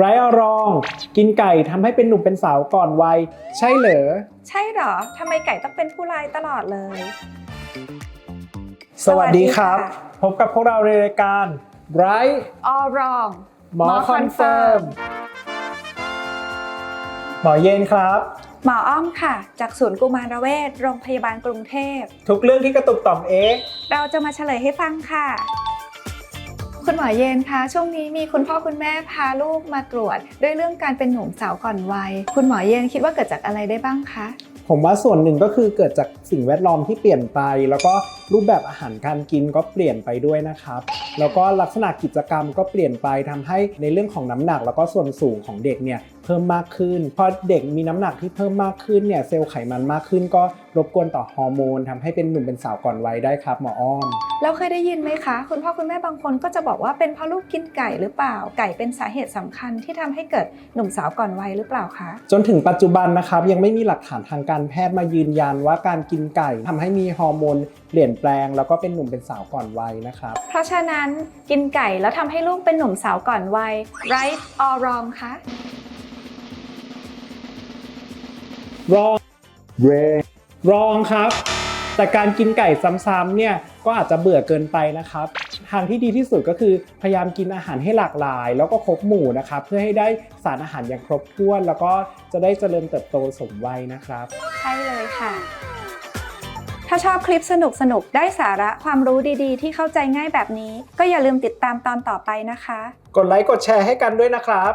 ไรเอารอง กินไก่ทำให้เป็นหนุ่มเป็นสาวก่อนวัย ใช่เหรอ ใช่เหรอทำไมไก่ต้องเป็นผู้ร้ายตลอดเลย สวัสดีครับ สวัสดีค่ะ พบกับพวกเราในรายการไร all wrong หมอคอนเฟิร์มหมอเย็นครับ หมออ้อมค่ะ จากศูนย์กุมารเวชโรงพยาบาลกรุงเทพ ทุกเรื่องที่กระตุกต่อมเอ๊ะเราจะมาเฉลยให้ฟังค่ะ คุณหมอเย็นคะช่วงนี้มีคุณพ่อคุณแม่พาลูกมาตรวจ ด้วยเรื่องการเป็นหนุ่มสาวก่อนวัย คุณหมอเย็นคิดว่าเกิดจากอะไรได้บ้างคะ ผมว่าส่วนหนึ่งก็คือเกิดจากสิ่งแวดล้อมที่เปลี่ยนไป แล้วก็รูปแบบอาหารการกินก็เปลี่ยนไปด้วยนะครับ แล้วก็ลักษณะกิจกรรมก็เปลี่ยนไปทำให้ในเรื่องของน้ำหนัก แล้วก็ส่วนสูงของเด็กเนี่ย พิ่มมากขึ้น พอเด็กมีน้ำหนักที่เพิ่มมากขึ้นเนี่ยเซลล์ไขมันมากขึ้น ก็รบกวนต่อฮอร์โมนทำให้เป็นหนุ่มเป็นสาวก่อนวัยได้ครับหมออ้อม แล้วเคยได้ยินไหมคะ คุณพ่อคุณแม่บางคนก็จะบอกว่าเป็นเพราะลูกกินไก่หรือเปล่า ไก่เป็นสาเหตุสำคัญที่ทำให้เกิดหนุ่มสาวก่อนวัยหรือเปล่าคะ จนถึงปัจจุบันนะครับยังไม่มีหลักฐานทางการแพทย์มายืนยันว่าการกินไก่ทำให้มีฮอร์โมนเปลี่ยนแปลง แล้วก็เป็นหนุ่มเป็นสาวก่อนวัยนะครับ เพราะฉะนั้นกินไก่แล้วทำให้ลูกเป็นหนุ่มสาวก่อนวัย right or wrong คะ รองเรรองครับ แต่การกินไก่ซ้ำๆเนี่ยก็อาจจะเบื่อเกินไปนะครับ ทางที่ดีที่สุดก็คือพยายามกินอาหารให้หลากหลาย แล้วก็ครบหมู่นะครับเพื่อให้ได้สารอาหารอย่างครบถ้วน แล้วก็จะได้เจริญเติบโตสมวัยนะครับ ใช่เลยค่ะ ถ้าชอบคลิปสนุกๆได้สาระความรู้ดีๆ ที่เข้าใจง่ายแบบนี้ ก็อย่าลืมติดตามตอนต่อไปนะคะ กดไลค์กดแชร์ให้กันด้วยนะครับ